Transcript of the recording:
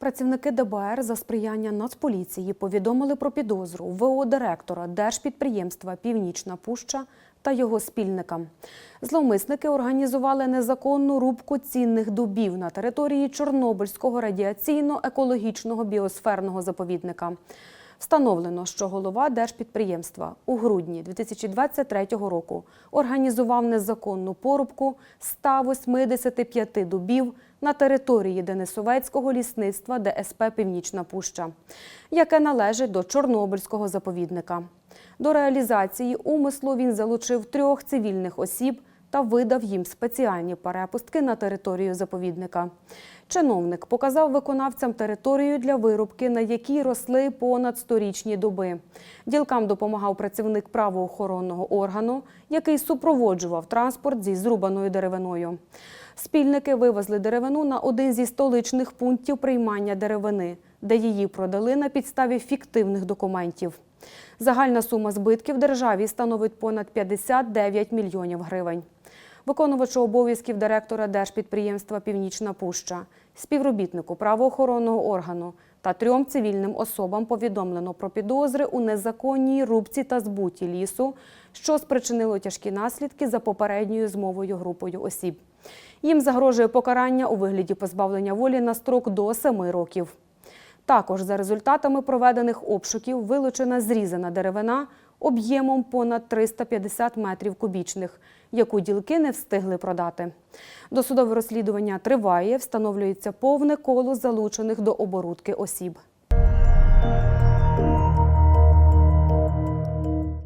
Працівники ДБР за сприяння Нацполіції повідомили про підозру ВО директора держпідприємства Північна Пуща та його спільникам. Зловмисники організували незаконну рубку цінних дубів на території Чорнобильського радіаційно-екологічного біосферного заповідника. Встановлено, що голова держпідприємства у грудні 2023 року організував незаконну порубку 185 дубів на території Денисовецького лісництва ДСП Північна Пуща, яке належить до Чорнобильського заповідника. До реалізації умислу він залучив трьох цивільних осіб та видав їм спеціальні перепустки на територію заповідника. Чиновник показав виконавцям територію для вирубки, на якій росли понад сторічні дуби. Ділкам допомагав працівник правоохоронного органу, який супроводжував транспорт зі зрубаною деревиною. Спільники вивезли деревину на один зі столичних пунктів приймання деревини, де її продали на підставі фіктивних документів. Загальна сума збитків державі становить понад 59 мільйонів гривень. Виконувачу обов'язків директора держпідприємства Північна Пуща, співробітнику правоохоронного органу та трьом цивільним особам повідомлено про підозри у незаконній рубці та збуті лісу, що спричинило тяжкі наслідки за попередньою змовою групою осіб. Їм загрожує покарання у вигляді позбавлення волі на строк до 7 років. Також за результатами проведених обшуків вилучена зрізана деревина об'ємом понад 350 метрів кубічних, яку ділки не встигли продати. Досудове розслідування триває, встановлюється повне коло залучених до оборудки осіб.